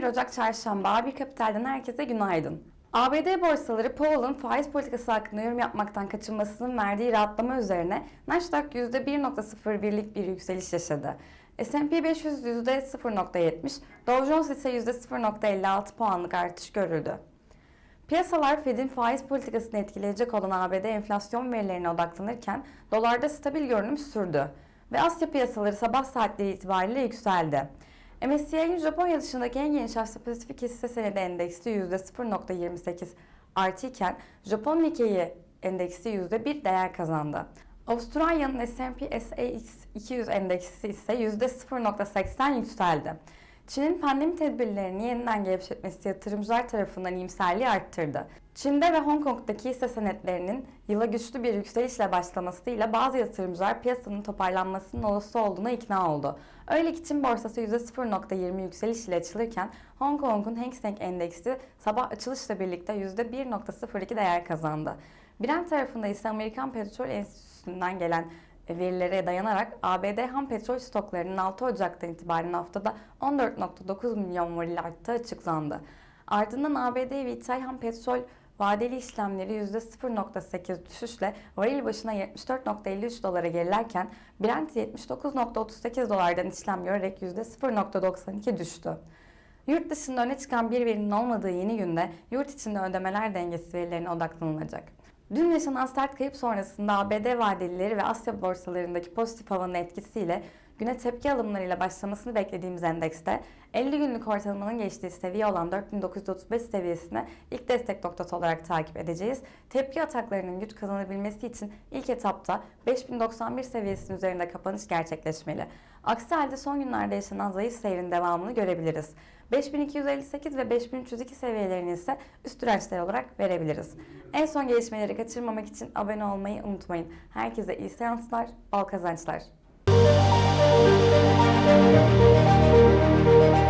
11 Ocak Çarşamba A1 Kapital'den herkese günaydın. ABD borsaları Powell'ın faiz politikası hakkında yorum yapmaktan kaçınmasının verdiği rahatlama üzerine Nasdaq %1.01'lik bir yükseliş yaşadı. S&P 500 %0.70, Dow Jones ise %0.56 puanlık artış görüldü. Piyasalar Fed'in faiz politikasını etkileyecek olan ABD enflasyon verilerine odaklanırken dolarda stabil görünüm sürdü ve Asya piyasaları sabah saatleri itibariyle yükseldi. MSCI'nin Japonya dışındaki en geniş Asya Pasifik hisse senedi endeksi %0.28 artıyken Japon Nikkei endeksi %1 değer kazandı. Avustralya'nın S&P SAX 200 endeksi ise %0.80 yükseldi. Çin'in pandemi tedbirlerini yeniden gevşetmesi yatırımcılar tarafından iyimserliği arttırdı. Çin'de ve Hong Kong'daki hisse senetlerinin yıla güçlü bir yükselişle başlamasıyla bazı yatırımcılar piyasanın toparlanmasının olası olduğuna ikna oldu. Öyle ki Çin borsası %0.20 yükseliş ile açılırken Hong Kong'un Hang Seng endeksi sabah açılışla birlikte %1.02 değer kazandı. Brent tarafında ise Amerikan Petrol Enstitüsü'nden gelen verilere dayanarak ABD ham petrol stoklarının 6 Ocak'tan itibaren haftada 14.9 milyon varil arttığı açıklandı. Ardından ABD ve ithal ham petrol vadeli işlemleri %0.8 düşüşle varil başına 74.53 dolara gerilerken Brent 79.38 dolardan işlem görerek %0.92 düştü. Yurt dışında öne çıkan bir verinin olmadığı yeni günde yurt içinde ödemeler dengesi verilerine odaklanılacak. Dün yaşanan sert kayıp sonrasında ABD vadelileri ve Asya borsalarındaki pozitif havanın etkisiyle güne tepki alımlarıyla başlamasını beklediğimiz endekste 50 günlük ortalamanın geçtiği seviye olan 4935 seviyesine ilk destek noktası olarak takip edeceğiz. Tepki ataklarının güç kazanabilmesi için ilk etapta 5091 seviyesinin üzerinde kapanış gerçekleşmeli. Aksi halde son günlerde yaşanan zayıf seyrin devamını görebiliriz. 5258 ve 5302 seviyelerini ise üst dirençler olarak verebiliriz. En son gelişmeleri kaçırmamak için abone olmayı unutmayın. Herkese iyi seanslar, bol kazançlar. Música